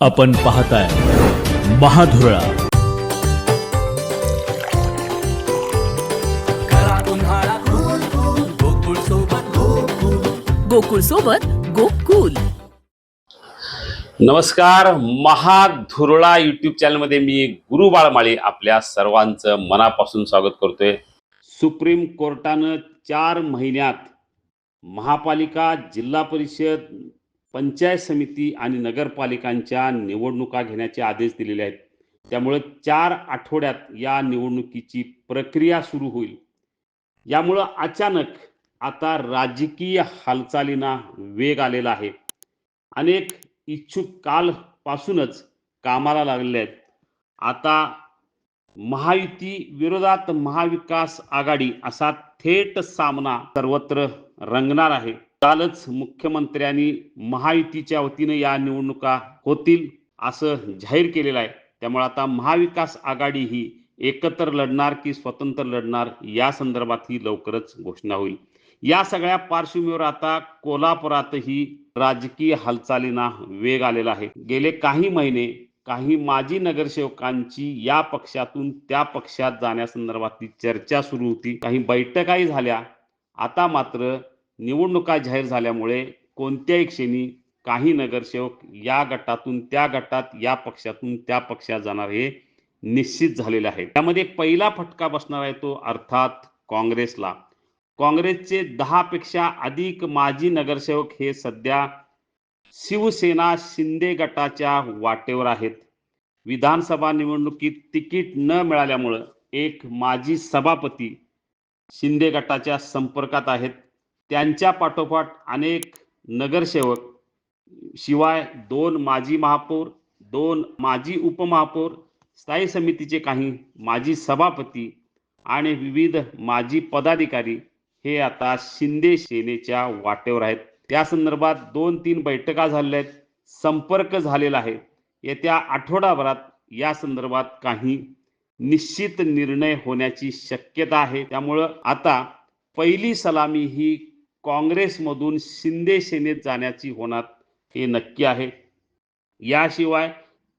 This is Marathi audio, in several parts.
आपण पाहताय महाधुरळा. गोकुळ सोबत गोकुल. नमस्कार महाधुरळा यूट्यूब चॅनलमध्ये मी गुरु बाळमाळी आपल्या सर्वांचं मनापासून स्वागत करतोय. सुप्रीम कोर्टानं चार महिन्यात महापालिका जिल्हा परिषद पंचायत समिती आणि नगरपालिकांच्या निवडणुका घेण्याचे आदेश दिलेले आहेत. त्यामुळं चार आठवड्यात या निवडणुकीची प्रक्रिया सुरू होईल. यामुळं अचानक आता राजकीय हालचालींना वेग आलेला आहे. अनेक इच्छुक कालपासूनच कामाला लागलेले आहेत. आता महायुती विरोधात महाविकास आघाडी असा थेट सामना सर्वत्र रंगणार आहे. कालच मुख्यमंत्र्यांनी महायुतीच्या वतीनं या निवडणुका होतील असं जाहीर केलेलं आहे. त्यामुळे आता महाविकास आघाडी ही एकत्र लढणार की स्वतंत्र लढणार या संदर्भात ही लवकरच घोषणा होईल. या सगळ्या पार्श्वभूमीवर आता कोल्हापुरातही राजकीय हालचालींना वेग आलेला आहे. गेले काही महिने काही माजी नगरसेवकांची या पक्षातून त्या पक्षात जाण्यासंदर्भातली चर्चा सुरू होती. काही बैठकाही झाल्या. आता मात्र निवडणुका जाहीर झाल्यामुळे कोणत्याही क्षणी काही नगरसेवक या गटातून त्या गटात या पक्षातून त्या पक्षात जाणार हे निश्चित झालेले आहे. त्यामध्ये पहिला फटका बसणार आहे तो अर्थात काँग्रेसला. काँग्रेसचे दहापेक्षा अधिक माजी नगरसेवक हे सध्या शिवसेना शिंदे गटाच्या वाटेवर आहेत. विधानसभा निवडणुकीत तिकीट न मिळाल्यामुळं एक माजी सभापती शिंदे गटाच्या संपर्कात आहेत. त्यांच्या पाठोपाठ अनेक नगरसेवक शिवाय दोन माजी महापौर दोन माजी उपमहापौर स्थायी समितीचे काही माजी सभापती आणि विविध माजी पदाधिकारी हे आता शिंदे सेनेच्या वाटेवर आहेत. त्या संदर्भात दोन तीन बैठका झालेल्या आहेत. संपर्क झालेला आहे. येत्या आठवडाभरात या संदर्भात काही निश्चित निर्णय होण्याची शक्यता आहे. त्यामुळं आता पहिली सलामी ही काँग्रेसमधून शिंदे सेनेत जाण्याची होणार हे नक्की आहे. याशिवाय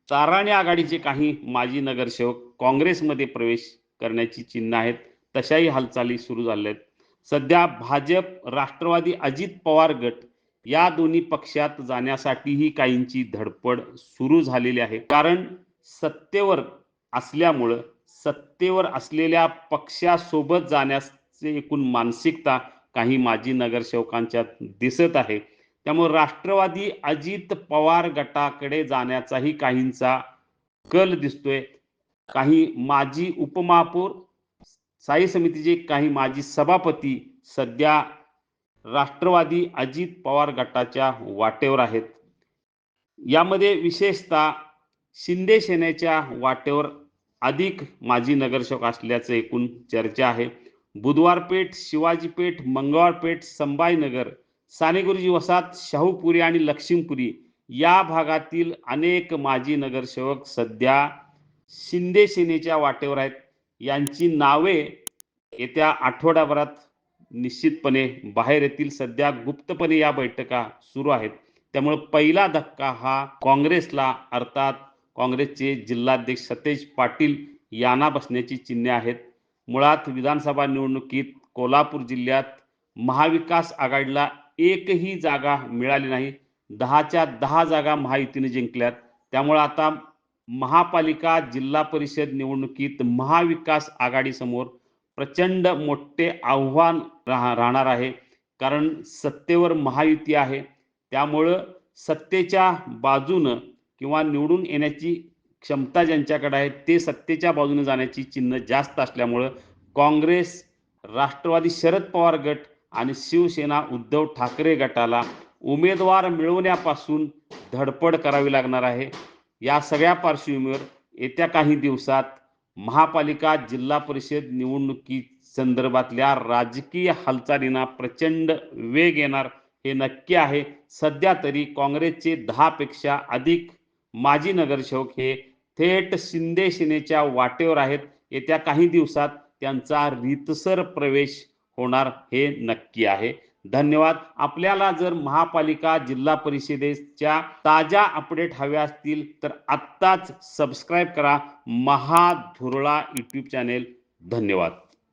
चाराणे आघाडीचे काही माजी नगरसेवक काँग्रेसमध्ये प्रवेश करण्याची चिन्ह आहेत. तशाही हालचाली सुरू झाल्या आहेत सध्या भाजप राष्ट्रवादी अजित पवार गट या दोन्ही पक्षात जाण्यासाठीही काहींची धडपड सुरू झालेली आहे. कारण सत्तेवर असल्यामुळं सत्तेवर असलेल्या पक्षासोबत जाण्याचे एकूण मानसिकता काही माजी नगरसेवकांच्या दिसत आहे. त्यामुळे राष्ट्रवादी अजित पवार गटाकडे जाण्याचाही काहींचा कल दिसतोय. काही माजी उपमहापौर स्थायी समितीचे काही माजी सभापती सध्या राष्ट्रवादी अजित पवार गटाच्या वाटेवर आहेत. यामध्ये विशेषतः शिंदे सेनेच्या वाटेवर अधिक माजी नगरसेवक असल्याचं एकूण चर्चा आहे. बुधवारपेठ शिवाजीपेठ मंगळवारपेठ संभाजीनगर सानेगुरुजी वसाहत शाहूपुरी आणि लक्ष्मीपुरी या भागातील अनेक माजी नगरसेवक सध्या शिंदे सेनेच्या वाटेवर आहेत. यांची नावे येत्या आठवड्याभरात निश्चितपणे बाहेर येतील. सध्या गुप्तपणे या बैठका सुरू आहेत. त्यामुळे पहिला धक्का हा काँग्रेसला अर्थात काँग्रेसचे जिल्हाध्यक्ष सतेज पाटील यांना बसण्याची चिन्हे आहेत. मुळात विधानसभा निवडणुकीत कोल्हापूर जिल्ह्यात महाविकास आघाडीला एकही जागा मिळाली नाही. दहाच्या दहा जागा महायुतीने जिंकल्यात. त्यामुळे आता महापालिका जिल्हा परिषद निवडणुकीत महाविकास आघाडीसमोर प्रचंड मोठे आव्हान राह राहणार आहे. कारण सत्तेवर महायुती आहे. त्यामुळं सत्तेच्या बाजूनं किंवा निवडून येण्याची क्षमता ज्यांच्याकडे आहे ते सत्तेच्या बाजूने जाण्याची चिन्ह जास्त असल्यामुळं काँग्रेस राष्ट्रवादी शरद पवार गट आणि शिवसेना उद्धव ठाकरे गटाला उमेदवार मिळवण्यापासून धडपड करावी लागणार आहे. या सगळ्या पार्श्वभूमीवर येत्या काही दिवसात महापालिका जिल्हा परिषद निवडणुकी संदर्भातल्या राजकीय हालचालींना प्रचंड वेग येणार हे नक्की आहे. सध्या तरी काँग्रेसचे दहापेक्षा अधिक माजी नगरसेवक हे थेट शिंदे सेनेच्या वाटेवर आहेत. येत्या काही दिवसात त्यांचा रीतसर प्रवेश होणार हे नक्की आहे. धन्यवाद. आपल्याला जर महापालिका जिल्हा परिषदेच्या ताज्या अपडेट हव्या असतील तर आत्ताच सबस्क्राईब करा. Mahadhurala YouTube channel. धन्यवाद.